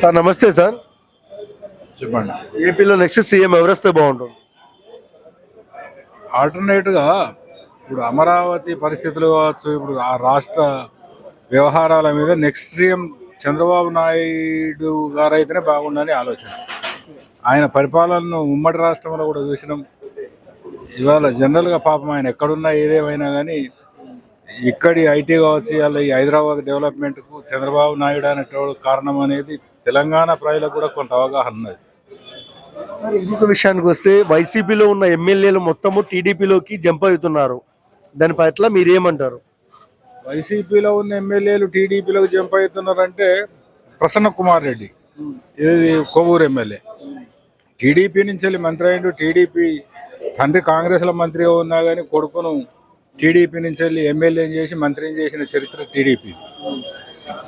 Sir నమస్తే sir. చెప్పండి. ఏపీలో నెక్స్ట్ సీఎం ఎవరేస్తే బాగుంటుంది? ఆల్టర్నేట్గా ఇప్పుడు అమరావతి పరిస్థితులు కావచ్చు ఇప్పుడు ఆ రాష్ట్ర వ్యవహారాల మీద నెక్స్ట్ సీఎం చంద్రబాబు నాయుడు గారైతేనే బాగుండని ఆలోచన. ఆయన పరిపాలనను ఉమ్మడి రాష్ట్రంలో కూడా చూసినాం. ఇవాళ జనరల్గా పాపం ఆయన ఎక్కడున్నా ఏదేమైనా కానీ ఇక్కడి ఐటీ కావచ్చు ఇవాళ ఈ హైదరాబాద్ డెవలప్మెంట్కు చంద్రబాబు నాయుడు అనేటోడు కారణం అనేది తెలంగాణ ప్రజలకు కూడా కొంత అవగాహన ఉన్నది. సార్ ఇంకొక విషయానికి వస్తే వైసీపీలో ఉన్న ఎమ్మెల్యేలు మొత్తము టీడీపీలోకి జంప్ అవుతున్నారు. దాని పట్ల మీరేమంటారు? వైసీపీలో ఉన్న ఎమ్మెల్యేలు టీడీపీలోకి జంప్ అవుతున్నారంటే ప్రసన్న కుమార్ రెడ్డి. ఇది కొవ్వూరు ఎమ్మెల్యే. టీడీపీ నుంచి వెళ్ళి మంత్రి అయిండు టీడీపీ తండ్రి కాంగ్రెస్లో మంత్రిగా ఉన్నా కానీ కొడుకును టీడీపీ నుంచి వెళ్ళి ఎమ్మెల్యే చేసి మంత్రిని చేసిన చరిత్ర టీడీపీ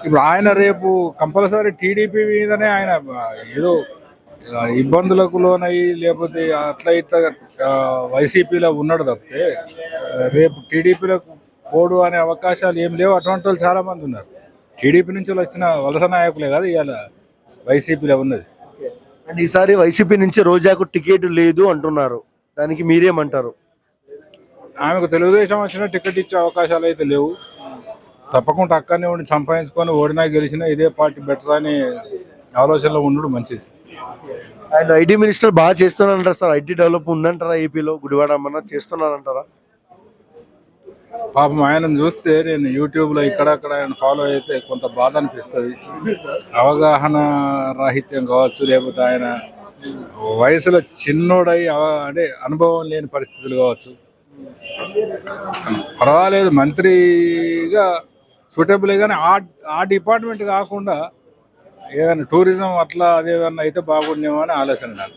ఇప్పుడు ఆయన రేపు కంపల్సరీ టీడీపీ మీదనే ఆయన ఏదో ఇబ్బందులకు లోనయ్యి లేకపోతే అట్లా ఇట్లా వైసీపీలో ఉన్నాడు తప్పితే రేపు టీడీపీలకు పోడు అనే అవకాశాలు ఏం లేవు. అటువంటి వాళ్ళు చాలామంది ఉన్నారు. టీడీపీ నుంచి వచ్చిన వలస నాయకులే కదా ఇవాళ వైసీపీలో ఉన్నది. అండ్ ఈసారి వైసీపీ నుంచి రోజాకు టికెట్ లేదు అంటున్నారు. దానికి మీరేమంటారు? ఆమెకు తెలుగుదేశం వచ్చిన టికెట్ ఇచ్చే అవకాశాలు అయితే లేవు. తప్పకుండా అక్కడనే ఉండి సంపాదించుకొని ఓడినా గెలిచినా ఇదే పార్టీ బెటర్ అనే ఆలోచనలో ఉండడం మంచిది. అండ్ ఐటీ మినిస్టర్ బాగా చేస్తున్నారంటారా సార్. ఐటీ డెవలప్ ఉందంటారా ఏపీలో? గుడివాడ అమ్మన్న చేస్తున్నారంటారా? పాపం ఆయనను చూస్తే నేను యూట్యూబ్లో ఇక్కడక్కడ ఆయన ఫాలో అయితే కొంత బాధ అనిపిస్తుంది. అవగాహన రాహిత్యం కావచ్చు లేకపోతే ఆయన వయసులో చిన్నోడై అంటే అనుభవం లేని పరిస్థితులు కావచ్చు. పర్వాలేదు మంత్రిగా సూటబుల్ కానీ ఆ ఆ డిపార్ట్మెంట్ కాకుండా ఏదైనా టూరిజం అట్లా అదేదన్నా అయితే బాగుండేమో అని ఆలోచన నాకు.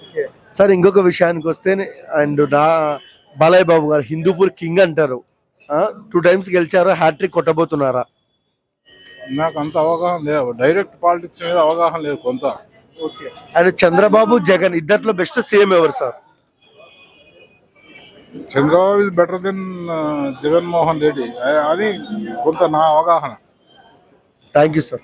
సార్ ఇంకొక విషయానికి వస్తే అండ్ నా బాలయ్య బాబు గారు హిందూపూర్ కింగ్ అంటారు. టూ టైమ్స్ గెలిచారు? హ్యాట్రిక్ కొట్టబోతున్నారా? నాకు అంత అవగాహన లేదు. డైరెక్ట్ పాలిటిక్స్ మీద అవగాహన లేదు కొంత. అండ్ చంద్రబాబు జగన్ ఇద్దట్లో బెస్ట్ సీఎం ఎవరు sir? Chandrababu is better than Jaganmohan Reddy. అది కొంత నా అవగాహన. Thank you sir